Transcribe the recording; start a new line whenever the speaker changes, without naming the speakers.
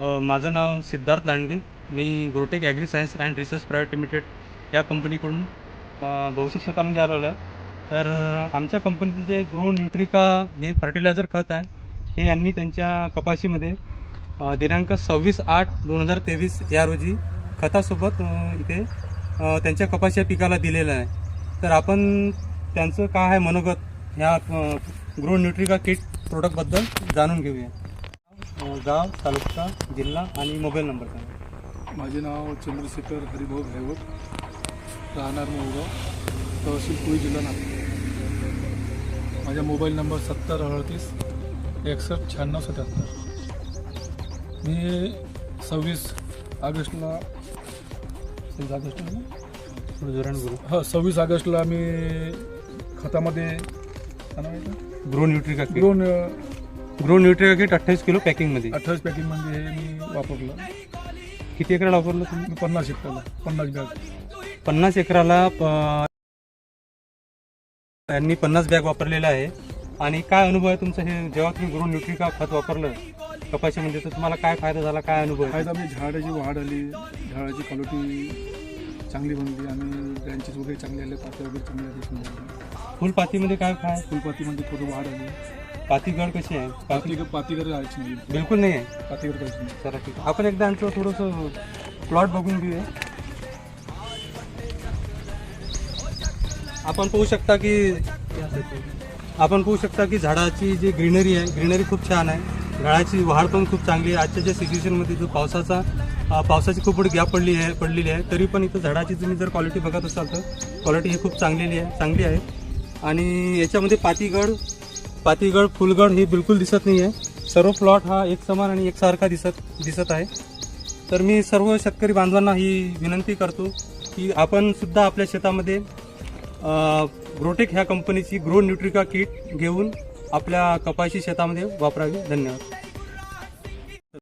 माझं नाव सिद्धार्थ लांडगे. मी grotech agri science and research private limited या कंपनीकडून अ, बहुशिक आलेलो आहे तर आमच्या कंपनीचं जे ग्रो न्यूट्रिका हे फर्टिलायझर खत आहे. हे यांनी त्यांच्या कपाशीमध्ये दिनांक सव्वीस आठ दोन हजार तेवीस या रोजी खतासोबत इथे त्यांच्या कपाशी या पिकाला दिलेलं आहे. तर आपण त्यांचं काय आहे मनोगत ह्या ग्रो न्यूट्रिका किट प्रोडक्टबद्दल जाणून घेऊया. गाव तालुका जिल्हा आणि मोबाईल नंबर सांगा.
माझे नाव चंद्रशेखर हरिभाऊ भाईवत राहणार मोहगाव तहसील पुणे जिल्हा नागपूर माझा मोबाईल नंबर सत्तर अडतीस एकसष्ट शहाण्णव सत्याहत्तर. मी सव्वीस ऑगस्टला सव्वीस ऑगस्ट ना?
थोडं जोराने बोलू
हो सव्वीस ऑगस्टला मी खतामध्ये काय?
ग्रो न्यूट्रिका
दोन
ग्रो न्यूट्रिका किट अठ्ठावीस किलो पॅकिंगमध्ये.
अठ्ठावीस पॅकिंगमध्ये हे मी वापरलं.
किती एकराला वापरलं तुम्ही?
मी पन्नास एकरला पन्नास बॅग.
पन्नास एकराला प- यांनी पन्नास बॅग वापरलेलं आहे. आणि काय अनुभव आहे तुमचा? हे जेव्हा तुम्ही ग्रो न्यूट्रिका खत वापरलं कपाशीमध्ये तर तुम्हाला काय फायदा झाला काय अनुभव आहे?
फायदा म्हणजे झाडाची वाढ आली झाडाची क्वालिटी चांगली बनली आणि ब्रँचेस वगैरे चांगले आले पाते वगैरे चांगले आले
फुलपातीमध्ये काय काय
फुलपातीमध्ये थोडं वाढ आली.
पातीगड कशी आहे? पाती
पाती पातीकडे राहायची नाही
बिलकुल नाही आहे?
पातीकडे राहायची नाही
चला ठीक आहे. आपण एकदा आमचं थोडंसं प्लॉट बघून घेऊया. आपण पाहू शकता की आपण पाहू शकता की झाडाची जी ग्रीनरी आहे ग्रीनरी खूप छान आहे. झाडाची वाढ पण खूप चांगली आहे. आजच्या ज्या सिच्युएशनमध्ये जो पावसाचा अं, पावसाची खूप मोठी गॅप पडली आहे पडलेली आहे तरी पण इथं झाडाची तुम्ही जर क्वालिटी बघत असाल तर क्वालिटी ही खूप चांगलेली आहे चांगली आहे. आणि याच्यामध्ये पातीगड पातीगड फुलगड हे बिलकुल दिसत नाही आहे सर्व प्लॉट हा एक समान आणि एकसारखा दिसत दिसत आहे. तर मी सर्व शेतकरी बांधवांना ही विनंती करतो की आपणसुद्धा आपल्या शेतामध्ये ग्रोटेक ह्या कंपनीची ग्रो न्यूट्रिका किट घेऊन आपल्या कपाशी शेतामध्ये वापरावी. धन्यवाद.